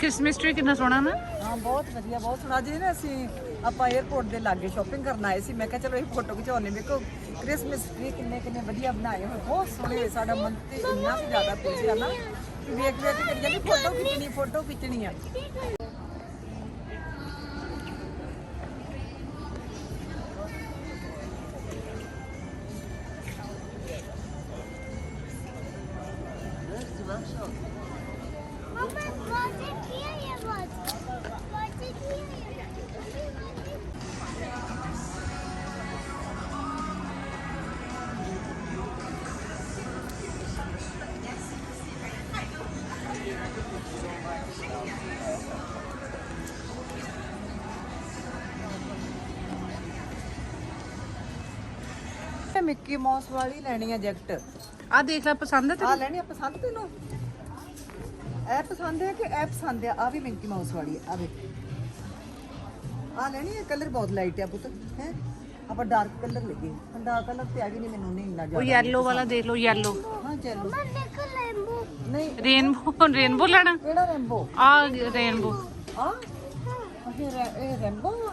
Christmas tree ਕਿੰਨਾ ਸੋਹਣਾ ਨਾ? ਹਾਂ, ਬਹੁਤ ਵਧੀਆ, ਬਹੁਤ ਸੋਹਣਾ। ਜੀ ਨਾ ਅਸੀਂ, ਆਪਾਂ 에어ਪੋਰਟ ਦੇ ਲਾਗੇ ਸ਼ਾਪਿੰਗ ਕਰਨ ਆਏ ਸੀ। ਮੈਂ ਕਿਹਾ ਚਲੋ ਇਹ ਫੋਟੋ ਖਿਚਾਉਣੇ, ਵੇਖੋ ਕ੍ਰਿਸਮਸ ਟ੍ਰੀ ਕਿੰਨੇ ਕਿੰਨੇ ਵਧੀਆ ਬਣਾਏ ਹੋਏ। ਬਹੁਤ ਸੋਹਣੇ ਸਾਡਾ ਮਨ ਤੇ ਇੰਨਾ ਕੁ ਜ਼ਿਆਦਾ ਖੁਸ਼ ਆ ਨਾ ਕਿ ਵੇਖ ਵੇਖ ਕੇ ਕਰੀ ਫੋਟੋ ਖਿੱਚਣੀ ਫੋਟੋ ਖਿੱਚਣੀ ਆ। ਮਿੱਕੀ ਮਾਊਸ ਵਾਲੀ ਲੈਣੀ ਆ ਜੈਕਟ। ਆ ਦੇਖ ਲੈ ਪਸੰਦ ਹੈ ਆ ਤੈਨੂੰ ਲੈਣੀ ਆ ਪਸੰਦ ਤੈਨੂੰ? ਇਹ ਪਸੰਦ ਹੈ ਕਿ ਇਹ ਪਸੰਦ ਹੈ ਆ ਵੀ ਮਿੱਕੀ ਮਾਊਸ ਵਾਲੀ ਹੈ ਆ ਵੇ ਆ ਲੈਣੀ ਹੈ ਕਲਰ ਬਹੁਤ ਲਾਈਟ ਹੈ ਪੁੱਤ ਹੈ? ਆਪਾਂ ਡਾਰਕ ਕਲਰ ਲੱਗੇ ਡਾਰਕ ਕਲਰ ਤੇ ਆ ਵੀ ਨਹੀਂ ਮੈਨੂੰ ਨਹੀਂ ਇੰਨਾ ਉਹ ਜ਼ਿਆਦਾ yellow ਵਾਲਾ ਦੇਖ ਲਓ yellow ਹਾਂ ਚਲੋ a rainbow. ਨਹੀਂ। ਰੇਨਬੋ ਰੇਨਬੋ ਲੈਣਾ? ਕਿਹੜਾ ਰੈਂਬੋ ਆ ਰੇਨਬੋ ਆ ਇਹ ਰੈ- ਇਹ ਰੈਂਬੋ ਆ।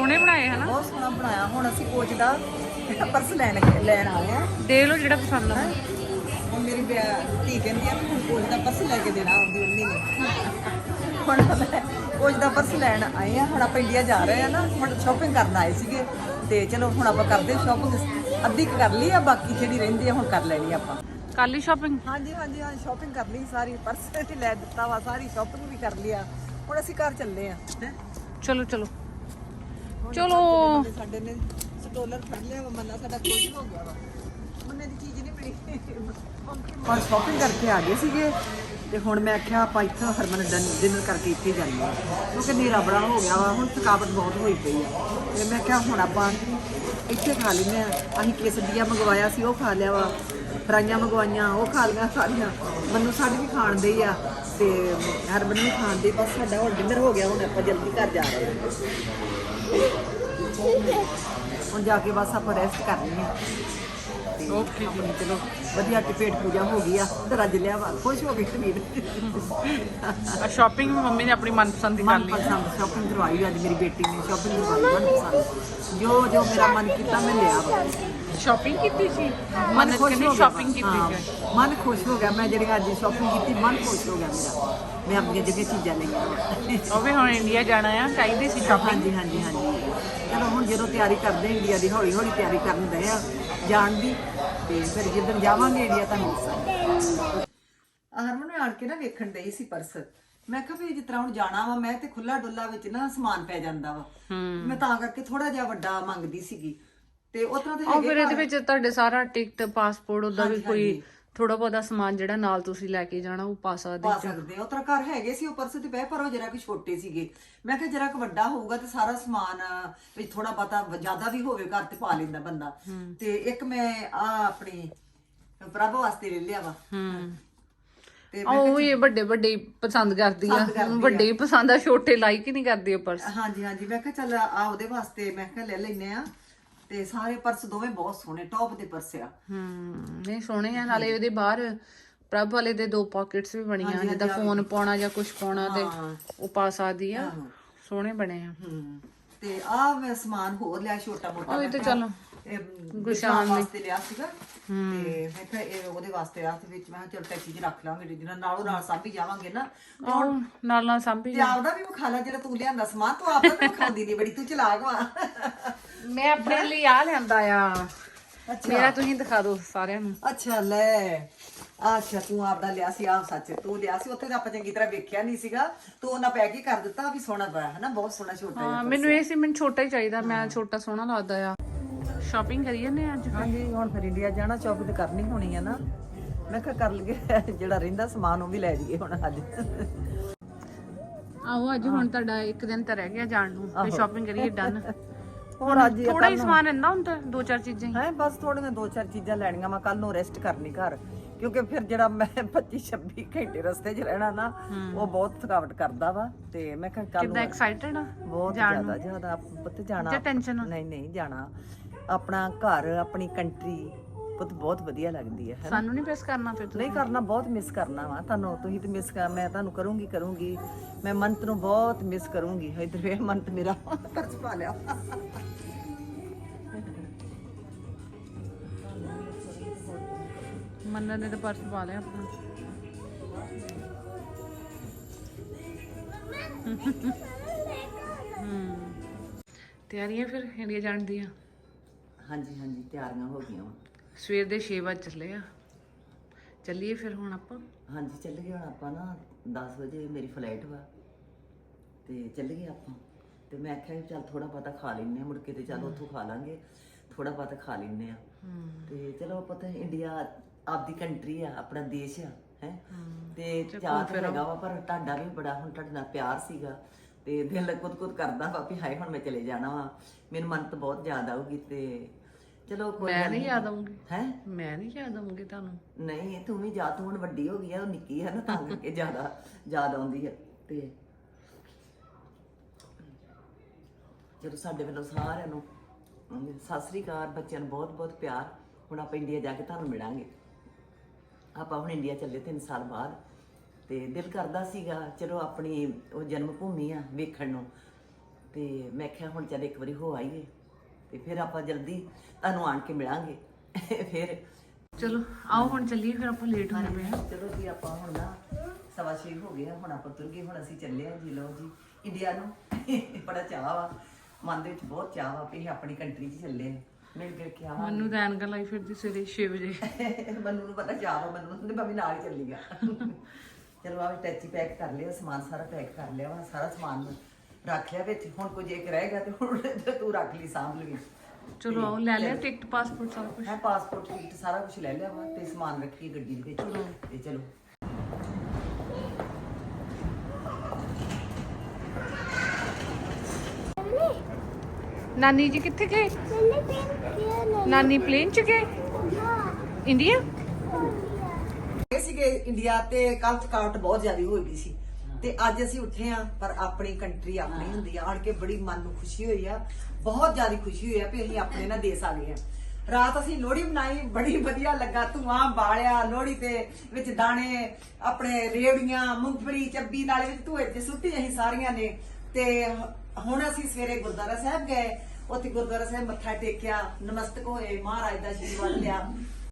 ਸੋਹਣੇ ਬਣਾਏ ਹਨਾ? ਬਹੁਤ ਸੋਹਣਾ ਬਣਾਇਆ। ਹੁਣ ਅਸੀਂ ਕੋਚ ਦਾ ਪਰਸ ਲੈਣ ਲੈਣ ਆਏ ਆ ਦੇਖ ਲਓ ਜਿਹੜਾ ਪਸੰਦ ਆ। ਹੁਣ ਮੇਰੀ ਬਿਆ- ਧੀ ਕਹਿੰਦੀ ਆ ਵੀ ਹੁਣ ਕੋਚ ਦਾ ਪਰਸ ਲੈ ਕੇ ਦੇਣਾ ਆਪਦੀ ਮੰਮੀ ਨੇ। ਹੁਣ ਮੈਂ ਕੋਚ ਦਾ ਪਰਸ ਲੈਣ ਆਏ ਆ ਹੁਣ ਆਪਾਂ ਇੰਡੀਆ ਜਾ ਰਹੇ ਆ ਨਾ ਹੁਣ ਸ਼ਾਪਿੰਗ ਕਰਨ ਆਏ ਸੀਗੇ। ਤੇ ਚਲੋ ਹੁਣ ਆਪਾਂ ਕਰਦੇ ਸ਼ਾਪਿੰਗ ਅੱਧੀ ਕੁ ਕਰ ਲਈ ਆ ਬਾਕੀ ਜਿਹੜੀ ਰਹਿੰਦੀ ਆ ਹੁਣ ਕਰ ਲੈਣੀ ਆਪਾਂ। ਕੱਲ ਹੀ ਸ਼ਾਪਿੰਗ ਹਾਂਜੀ ਹਾਂਜੀ ਹਾਂ ਸ਼ਾਪਿੰਗ ਕਰ ਲਈ ਸਾਰੀ। ਪਰਸ ਲੈ ਦਿੱਤਾ ਵਾ ਸਾਰੀ ਸ਼ਾਪਿੰਗ ਵੀ ਕਰ ਲਿਆ ਹੁਣ ਅਸੀਂ ਘਰ ਚੱਲੇ ਆ। ਚਲੋ ਚਲੋ। ਚਲੋ। ਘਰ ਚੱਲੇ ਸਾਡੇ ਨੇ ਸਟੋਲਰ ਫੜ ਲਿਆ ਵਾ ਮੰਨਾ ਸਾਡਾ ਕੋਈ ਹੋ ਗਿਆ ਵਾ। ਮੰਨੇ ਦੀ ਚੀਜ਼ ਨਹੀਂ ਮਿਲੀ। ਹੁਣ ਸ਼ਾਪਿੰਗ ਕਰਕੇ ਆ ਗਏ ਸੀਗੇ ਤੇ ਹੁਣ ਮੈਂ ਆਖਿਆ ਆਪਾਂ ਇੱਥੋਂ ਹਰਮਨ ਡਿਨਰ ਕਰਕੇ ਇੱਥੇ ਜਾਂਦੇ ਕਿਉਂਕਿ ਨੇਰਾ ਬੜਾ ਹੋ ਗਿਆ ਵਾ ਹੁਣ ਥਕਾਵਟ ਬਹੁਤ ਹੋਈ ਪਈ ਆ। ਤੇ ਮੈਂ ਕਿਹਾ ਹੁਣ ਆਪਾਂ ਇੱਥੇ ਖਾ ਲੈਂਦੇ ਆ। ਅਸੀਂ ਕੇਸਰੀਆ ਮੰਗਵਾਇਆ ਸੀ ਉਹ ਖਾ ਲਿਆ ਵਾ। ਫਰਾਈਆਂ ਮੰਗਵਾਈਆਂ ਉਹ ਖਾ ਲਈਆਂ ਸਾਰੀਆਂ ਮੈਨੂੰ ਸਾਡੇ ਵੀ ਖਾਣ ਦੇ ਹੀ ਆ। ਤੇ ਹਰਮਨ ਵੀ ਖਾਣ ਦੇ ਬਸ ਸਾਡਾ ਹੁਣ ਡਿਨਰ ਹੋ ਗਿਆ ਹੁਣ ਆਪਾਂ ਜਲਦੀ ਘਰ ਜਾ ਰਹੇ ਹਾਂ। ਹੁਣ ਜਾ ਕੇ ਬਸ ਆਪਾਂ ਰੈਸਟ ਕਰਨੀ ਆ ਓਕੇ ਆਪਣੀ ਚਲੋ ਵਧੀਆ ਕਿ ਪੇਟ ਪੂਜਾ ਹੋ ਗਈ ਆ ਤੇ ਰੱਜ ਲਿਆ ਵਾ ਖੁਸ਼ ਹੋ ਗਈ ਤਮੀਰ ਆ ਸ਼ਾਪਿੰਗ ਮੰਮੀ ਨੇ ਆਪਣੀ ਮਨਪਸੰਦ ਦੀ ਕਰ ਲਈ ਮਨਪਸੰਦ ਸ਼ਾਪਿੰਗ ਕਰਵਾਈ ਅੱਜ ਮੇਰੀ ਬੇਟੀ ਨੇ ਸ਼ਾਪਿੰਗ ਕਰਵਾਈ ਮਨਪਸੰਦ। ਜੋ ਜੋ ਮੇਰਾ ਮਨ ਕੀਤਾ ਮੈਂ ਲਿਆ ਵਾ। ਸ਼ਾਪਿੰਗ ਕੀਤੀ ਸੀ? ਮਨ ਮੰਨਤ ਖੁਸ਼ ਹੋ ਗਿਆ ਸ਼ਾਪਿੰਗ ਕੀਤੀ ਸੀ ਮਨ ਖੁਸ਼ ਹੋ ਗਿਆ। ਮੈਂ ਜਿਹੜੀ ਅੱਜ ਸ਼ਾਪਿੰਗ ਕੀਤੀ ਮਨ ਖੁਸ਼ ਹੋ ਗਿਆ ਮੇਰਾ। ਮੈਂ ਆਪਣੀਆਂ ਜਿਹੜੀਆਂ ਚੀਜ਼ਾਂ ਲਈਆਂ ਉਹ ਵੀ ਹੁਣ ਇੰਡੀਆ ਜਾਣਾ ਆ ਚਾਹੀਦੀ ਸੀ ਸ਼ਾਪਿੰਗ ਹਾਂਜੀ ਹਾਂਜੀ ਹਾਂਜੀ। ਚਲੋ ਹੁਣ ਜਦੋਂ ਤਿਆਰੀ ਕਰਦੇ ਹਾਂ ਇੰਡੀਆ ਦੀ ਹੌਲੀ ਹੌਲੀ ਤਿਆਰੀ ਕਰਨ ਦੇ ਆ ਜਾਣ ਦੀ ਤੇ ਫਿਰ ਜਦੋਂ ਜਾਵਾਂਗੇ ਇੰਡੀਆ ਤਾਂ ਦੱਸਾਂਗੇ ਹਰਮਨ ਨੇ ਆਣ ਕੇ ਨਾ ਵੇਖਣ ਡਈ ਸੀ ਪਰਸ। ਮੈਂ ਕਿਹਾ ਵੀ ਜਿਸ ਤਰ੍ਹਾਂ ਹੁਣ ਜਾਣਾ ਵਾ ਮੈਂ ਤੇ ਖੁੱਲਾ ਡੁੱਲਾ ਵਿੱਚ ਨਾ ਸਮਾਨ ਪੈ ਜਾਂਦਾ ਵਾ। ਮੈਂ ਤਾਂ ਕਰਕੇ ਥੋੜਾ ਜਿਹਾ ਵੱਡਾ ਮੰਗਦੀ ਸੀਗੀ। ਤੇ ਤਰ੍ਹਾਂ ਤੇ ਉਹ ਫਿਰ ਹੈਗੇ ਇਹਦੇ ਵਿੱਚ ਤੁਹਾਡੇ ਸਾਰਾ ਟਿਕਟ ਪਾਸਪੋਰਟ ਉਹਦਾ ਵੀ ਹਾਂਜੀ, ਕੋਈ ਹਾਂਜੀ। ਥੋੜਾ ਬਹੁਤਾ ਸਮਾਨ ਜਿਹੜਾ ਨਾਲ ਤੁਸੀਂ ਲੈ ਕੇ ਜਾਣਾ ਉਹ ਪਾ ਸਕਦੇ ਪਾ ਸਕਦੇ ਆ। ਉਹ ਤਰ੍ਹਾਂ ਘਰ ਹੈਗੇ ਸੀ ਉਹ ਪਰਸ ਤੇ ਪਏ ਪਰ ਉਹ ਜਰਾ ਕਿ ਛੋਟੇ ਸੀਗੇ। ਮੈਂ ਕਿਹਾ ਜਰਾ ਕਿ ਵੱਡਾ ਹੋਊਗਾ ਤੇ ਸਾਰਾ ਸਮਾਨ ਵਿੱਚ ਥੋੜਾ ਬਹੁਤਾ ਜ਼ਿਆਦਾ ਵੀ ਹੋਵੇ ਘਰ ਤੇ ਪਾ ਲੈਂਦਾ ਬੰਦਾ। ਤੇ ਇੱਕ ਮੈਂ ਆ ਆਪਣੀ ਪ੍ਰਭ ਵਾਸਤੇ ਲੈ ਲਿਆ ਵਾ। ਹੂੰ। ਤੇ ਉਹ ਇਹ ਵੱਡੇ ਵੱਡੇ ਹੀ ਪਸੰਦ ਕਰਦੀ ਆ। ਪਸੰਦ ਕਰਦੀ ਆ। ਵੱਡੇ ਹੀ ਪਸੰਦ ਆ ਛੋਟੇ ਲਾਈਕ ਹੀ ਨਹੀਂ ਕਰਦੀ ਉਹ ਪਰਸ। ਹਾਂਜੀ ਹਾਂਜੀ। ਮੈਂ ਕਿਹਾ ਚੱਲ ਆ ਉਹਦੇ ਵਾਸਤੇ ਮੈਂ ਕਿਹਾ ਲੈ ਲੈਨੇ ਆ। ਤੇ ਸਾਰੇ ਪਰਸ ਦੋਵੇਂ ਬਹੁਤ ਸੋਹਣੇ ਟੌਪ ਦੇ ਪਰਸ ਆ। ਹੂੰ ਨਹੀਂ ਸੋਹਣੇ ਆ ਨਾਲੇ ਇਹਦੇ ਬਾਹਰ ਪ੍ਰਭ ਵਾਲੇ ਦੇ ਦੋ ਪਾਕਟਸ ਵੀ ਬਣੀਆਂ ਜਿੱਦਾਂ ਫੋਨ ਪਾਉਣਾ ਜਾਂ ਕੁਝ ਪਾਉਣਾ ਤੇ। ਉਹ ਪਾ ਸਕਦੀ ਆ। ਸੋਹਣੇ ਬਣੇ ਆ। ਹੂੰ। ਤੇ ਆ ਮੈਂ ਸਮਾਨ ਹੋਰ ਲਿਆ ਛੋਟਾ ਮੋਟਾ ਉਹ ਤੇ ਚਲੋ। ਗੁਸ਼ਾਨ। ਵਾਸਤੇ ਲਿਆ ਸੀਗਾ। ਤੇ ਮੈਂ ਕਿਹਾ ਇਹ ਉਹਦੇ ਵਾਸਤੇ ਆ ਤੇ ਵਿੱਚ ਮੈਂ ਚਲ ਟੈਕਸੀ 'ਚ ਰੱਖ ਲਾਂਗੇ ਜਿਹਨਾਂ ਨਾਲੋਂ ਨਾਲ ਸਾਂਭੀ ਜਾਵਾਂਗੇ ਨਾ। ਤੇ ਹੁਣ ਨਾਲ ਨਾਲ ਸਾਂਭੀ ਤੇ ਆਪਦਾ ਵੀ ਵਿਖਾ ਲੈ ਜਿਹੜਾ ਤੂੰ ਲਿਆਂਦਾ ਸਮਾਨ ਤੂੰ ਆਪਦਾ ਵੀ ਵਿਖਾਉਂਦੀ ਨਹੀਂ ਬੜੀ ਤੂੰ ਚਲਾਕ ਵਾ। ਮੈਂ ਆਪਣੇ ਲਈ ਆ ਲਿਆਂਦਾ ਆ। ਮੇਰਾ ਤੁਸੀਂ ਦਿਖਾ ਦਿਓ ਸਾਰਿਆਂ ਨੂੰ। ਅੱਛਾ ਲੈ। ਅੱਛਾ ਤੂੰ ਆਪਦਾ ਲਿਆ ਸੀ ਆਹ ਸੱਚ ਤੂੰ ਲਿਆ ਸੀ ਉੱਥੇ ਤਾਂ ਆਪਾਂ ਚੰਗੀ ਤਰ੍ਹਾਂ ਵੇਖਿਆ ਨਹੀਂ ਸੀਗਾ। ਤੂੰ ਉਹਨਾਂ ਪੈਕ ਹੀ ਕਰ ਦਿੱਤਾ ਵੀ ਸੋਹਣਾ ਪਿਆ ਹੈ ਨਾ ਬਹੁਤ ਸੋਹਣਾ ਛੋਟਾ ਜਿਹਾ ਹਾਂ ਮੈਨੂੰ ਇਹ ਸੀ ਮੈਨੂੰ ਛੋਟਾ ਹੀ ਚਾਹੀਦਾ ਮੈਂ ਛੋਟਾ ਸੋਹਣਾ ਲੱਗਦਾ ਆ। ਸ਼ਾਪਿੰਗ ਕਰੀ ਆ ਅੱਜ ਹਾਂਜੀ ਹੁਣ ਫਿਰ ਇੰਡੀਆ ਜਾਣਾ ਸ਼ਾਪਿੰਗ ਕਰਨੀ ਹੋਣੀ ਆ ਨਾ। ਮੈਂ ਕਿਹਾ ਕਰ ਲਈਏ ਜਿਹੜਾ ਰਹਿੰਦਾ ਸਮਾਨ ਉਹ ਵੀ ਲੈ ਜਾਈਏ ਹੁਣ ਅੱਜ। ਆਓ ਅੱਜ ਹੁਣ ਤੁਹਾਡਾ ਇੱਕ ਦਿਨ ਤਾਂ ਰਹਿ ਗਿਆ ਜਾਣ ਨੂੰ ਫਿਰ ਸ਼ਾਪਿੰਗ ਕਰੀਏ ਡਨ ਹੋਰ ਅੱਜ ਥੋੜਾ ਹੀ ਸਮਾਨ ਰਹਿੰਦਾ ਹੁੰਦਾ ਦੋ ਚਾਰ ਚੀਜ਼ਾਂ ਹੀ। ਹੈ ਬਸ ਥੋੜੀਆਂ ਦੋ ਚਾਰ ਚੀਜ਼ਾਂ ਲੈਣੀਆਂ ਮੈਂ ਕੱਲ ਨੂੰ ਰੈਸਟ ਕਰਨੀ ਘਰ। ਕਿਉਂਕਿ ਫਿਰ ਜਿਹੜਾ ਮੈਂ 25 26 ਘੰਟੇ ਰਸਤੇ 'ਚ ਰਹਿਣਾ ਨਾ ਉਹ ਬਹੁਤ ਥਕਾਵਟ ਕਰਦਾ ਵਾ ਤੇ ਮੈਂ ਕਿਹਾ ਕੱਲ ਕਿੱਦਾਂ ਨੂੰ ਐਕਸਾਈਟਡ ਆ? ਬਹੁਤ ਜ਼ਿਆਦਾ ਜ਼ਿਆਦਾ ਪੁੱਤ ਜਾਣਾ ਜਾਂ ਟੈਨਸ਼ਨ ਨਹੀਂ ਨਹੀਂ ਜਾਣਾ। ਆਪਣਾ ਘਰ ਆਪਣੀ ਕੰਟਰੀ ਪੁੱਤ ਬਹੁਤ ਵਧੀਆ ਲੱਗਦੀ ਹੈ? ਸਾਨੂੰ ਨਹੀਂ ਫੇਸ ਕਰਨਾ ਫਿਰ ਨਹੀਂ ਕਰਨਾ ਬਹੁਤ ਮਿਸ ਕਰਨਾ ਵਾ। ਤੁਹਾਨੂੰ ਤੁਸੀਂ ਤੇ ਮਿਸ ਕਰ ਮੈਂ ਤੁਹਾਨੂੰ ਕਰੂੰਗੀ ਕਰੂੰਗੀ। ਮੈਂ ਮੰਤ ਨੂੰ ਬਹੁਤ ਮਿਸ ਕਰੂੰਗੀ। ਇਧਰ ਵੇ ਮੰਤ ਮੇਰਾ ਪਰਸ ਪਾ ਲਿਆ। ਮੰਨਨ ਨੇ ਤਾਂ ਪਰਸ ਪਾ ਲਿਆ ਆਪਣਾ। ਹੂੰ। ਤਿਆਰੀਆਂ ਫਿਰ ਇੰਡੀਆ ਜਾਣ ਦੀਆਂ? ਹਾਂਜੀ ਹਾਂਜੀ ਤਿਆਰੀਆਂ ਹੋ ਗਈਆਂ ਵਾ। ਸਵੇਰ ਦੇ 6 ਵਜੇ ਚੱਲੇ ਆ। ਚੱਲੀਏ ਫਿਰ ਹੁਣ ਆਪਾਂ? ਹਾਂਜੀ ਚੱਲ ਗਏ ਹੁਣ ਆਪਾਂ ਨਾ 10 ਵਜੇ ਮੇਰੀ ਫਲਾਈਟ ਵਾ। ਤੇ ਚੱਲ ਗਏ ਆਪਾਂ। ਤੇ ਮੈਂ ਆਖਿਆ ਚੱਲ ਥੋੜਾ ਬਹੁਤਾ ਖਾ ਲੈਨੇ ਆ ਮੁੜ ਕੇ ਤੇ ਚੱਲ ਉੱਥੋਂ ਖਾ ਲਾਂਗੇ। ਥੋੜਾ ਬਹੁਤਾ ਖਾ ਲੈਨੇ ਆ ਤੇ ਚਲੋ ਆਪਾਂ ਤਾਂ ਇੰਡੀਆ ਆਪਦੀ ਕੰਟਰੀ ਆ ਆਪਣਾ ਦੇਸ਼ ਆ ਹੈ? ਤੇ ਚਾਹ ਤਾਂ ਹੈਗਾ ਵਾ ਪਰ ਤੁਹਾਡਾ ਵੀ ਬੜਾ ਹੁਣ ਤੁਹਾਡੇ ਨਾਲ ਪਿਆਰ ਸੀਗਾ। ਤੇ ਦਿਲ ਕੁੱਦ ਕੁੱਦ ਕਰਦਾ ਵਾ ਵੀ ਹਾਏ ਹੁਣ ਮੈਂ ਚਲੇ ਜਾਣਾ ਵਾ। ਮੈਨੂੰ ਮਨ ਤਾਂ ਬਹੁਤ ਯਾਦ ਆਊਗੀ ਤੇ ਚਲੋ ਕੋਈ ਮੈਂ ਨਹੀਂ ਯਾਦ ਆਉਂਗੀ ਹੈ? ਮੈਂ ਨਹੀਂ ਯਾਦ ਆਉਂਗੀ ਤੁਹਾਨੂੰ। ਨਹੀਂ ਤੂੰ ਵੀ ਜਾ ਤੂੰ ਹੁਣ ਵੱਡੀ ਹੋ ਗਈ ਆ ਉਹ ਨਿੱਕੀ ਆ ਨਾ ਤਾਂ ਕਰਕੇ ਜ਼ਿਆਦਾ ਯਾਦ ਆਉਂਦੀ ਆ। ਤੇ ਜਦੋਂ ਸਾਡੇ ਵੱਲੋਂ ਸਾਰਿਆਂ ਨੂੰ ਸਤਿ ਸ੍ਰੀ ਅਕਾਲ ਬੱਚਿਆਂ ਨੂੰ ਬਹੁਤ ਬਹੁਤ ਪਿਆਰ। ਹੁਣ ਆਪਾਂ ਇੰਡੀਆ ਜਾ ਕੇ ਤੁਹਾਨੂੰ ਮਿਲਾਂਗੇ। ਆਪਾਂ ਹੁਣ ਇੰਡੀਆ ਚੱਲੇ 3 ਸਾਲ ਬਾਅਦ ਤੇ ਦਿਲ ਕਰਦਾ ਸੀਗਾ ਚਲੋ ਆਪਣੀ ਉਹ ਜਨਮ ਭੂਮੀ ਆ ਵੇਖਣ ਨੂੰ। ਤੇ ਮੈਂ ਕਿਹਾ ਹੁਣ ਚੱਲ ਇੱਕ ਵਾਰੀ ਹੋ ਆਈਏ ਤੇ ਫਿਰ ਆਪਾਂ ਜਲਦੀ ਤੁਹਾਨੂੰ ਆਣ ਕੇ ਮਿਲਾਂਗੇ। ਫਿਰ ਚਲੋ ਆਓ ਹੁਣ ਚੱਲੀਏ ਫਿਰ ਆਪਾਂ ਲੇਟ ਹੋਣੇ ਪਏ ਆ। ਚਲੋ ਜੀ ਆਪਾਂ ਹੁਣ ਨਾ ਸਵਾ ਛੇ ਹੋ ਗਿਆ ਹੁਣ ਆਪਾਂ ਤੁਰ ਗਏ ਹੁਣ ਅਸੀਂ ਚੱਲੇ ਆ ਜੀ ਲਓ ਜੀ ਇੰਡੀਆ ਨੂੰ। ਬੜਾ ਚਾਹ ਵਾ ਮਨ ਦੇ ਵਿੱਚ ਬਹੁਤ ਚਾਹ ਵਾ ਵੀ ਆਪਣੀ ਕੰਟਰੀ 'ਚ ਚੱਲੇ ਆ। ਕੇ ਕਿਹਾ ਮੈਨੂੰ ਤਾਂ ਐਨਕਾਂ ਲਾਈ ਫਿਰਦੀ ਸਵੇਰੇ 6 ਵਜੇ। ਮੈਨੂੰ ਨੂੰ ਪਤਾ ਚਾਹ ਵਾ ਮੈਨੂੰ ਭਾਵੇਂ ਨਾਲ ਹੀ ਚੱਲੀ ਆ। ਚਲੋ ਆ ਟੈਚੀ ਪੈਕ ਕਰ ਲਿਆ ਸਮਾਨ ਸਾਰਾ ਪੈਕ ਕਰ ਲਿਆ ਵਾ ਸਾਰਾ ਸਮਾਨ ਰੱਖ ਲਿਆ ਵਿੱਚ। ਹੁਣ ਕੁਝ ਇੱਕ ਰਹਿ ਗਿਆ ਤੇ ਹੁਣ ਤੂੰ ਰੱਖ ਲਈ ਸਾਂਭ ਲਈ। ਚਲੋ ਆਓ ਲੈ ਲਿਆ ਟਿਕਟ ਪਾਸਪੋਰਟ ਸਾਰਾ ਕੁਝ ਹੈ ਪਾਸਪੋਰਟ ਟਿਕਟ ਸਾਰਾ ਕੁਝ ਲੈ ਲਿਆ ਵਾ ਤੇ ਸਮਾਨ ਰੱਖੀ ਗੱਡੀ ਦੇ ਵਿੱਚ। ਤੇ ਚਲੋ। ਨਾਨੀ ਜੀ ਕਿੱਥੇ ਗਏ? ਨਾਨੀ ਪਲੇਨ ਚ ਗਏ? ਇੰਡੀਆ? ਇਹ ਸੀਗੇ ਇੰਡੀਆ ਤੇ ਕੱਲ ਥਕਾਵਟ ਬਹੁਤ ਜ਼ਿਆਦਾ ਹੋ ਗਈ ਸੀ। ਤੇ ਅੱਜ ਅਸੀਂ ਉੱਠੇ ਆ ਪਰ ਆਪਣੀ ਕੰਟਰੀ ਆਪਣੀ ਹੁੰਦੀ ਆ। ਆਣ ਕੇ ਬੜੀ ਮਨ ਨੂੰ ਖੁਸ਼ੀ ਹੋਈ ਆ। ਬਹੁਤ ਜ਼ਿਆਦਾ ਖੁਸ਼ੀ ਹੋਈ ਆ ਕਿ ਅਸੀਂ ਆਪਣੇ ਨਾਲ ਦੇਸ਼ ਆ ਗਏ ਆ ਰਾਤ ਅਸੀਂ ਲੋਹੜੀ ਬਣਾਈ ਬੜੀ ਵਧੀਆ ਲੱਗਾ। ਧੂਆਂ ਬਾਲਿਆ ਲੋਹੜੀ ਤੇ ਵਿੱਚ ਦਾਣੇ ਆਪਣੇ ਰੇੜੀਆਂ ਮੂੰਗਫਲੀ ਚੱਬੀ ਨਾਲੇ ਵਿੱਚ ਧੂਏ ਤੇ ਸੁੱਟੀ ਅਸੀਂ ਸਾਰੀਆਂ ਨੇ। ਤੇ ਹੁਣ ਅਸੀਂ ਸਵੇਰੇ ਗੁਰਦੁਆਰਾ ਸਾਹਿਬ ਗਏ। ਉੱਥੇ ਗੁਰਦੁਆਰਾ ਸਾਹਿਬ ਮੱਥਾ ਟੇਕਿਆ ਨਮਸਤਕ ਹੋਏ ਮਹਾਰਾਜ ਦਾ ਆਸ਼ੀਰਵਾਦ ਲਿਆ।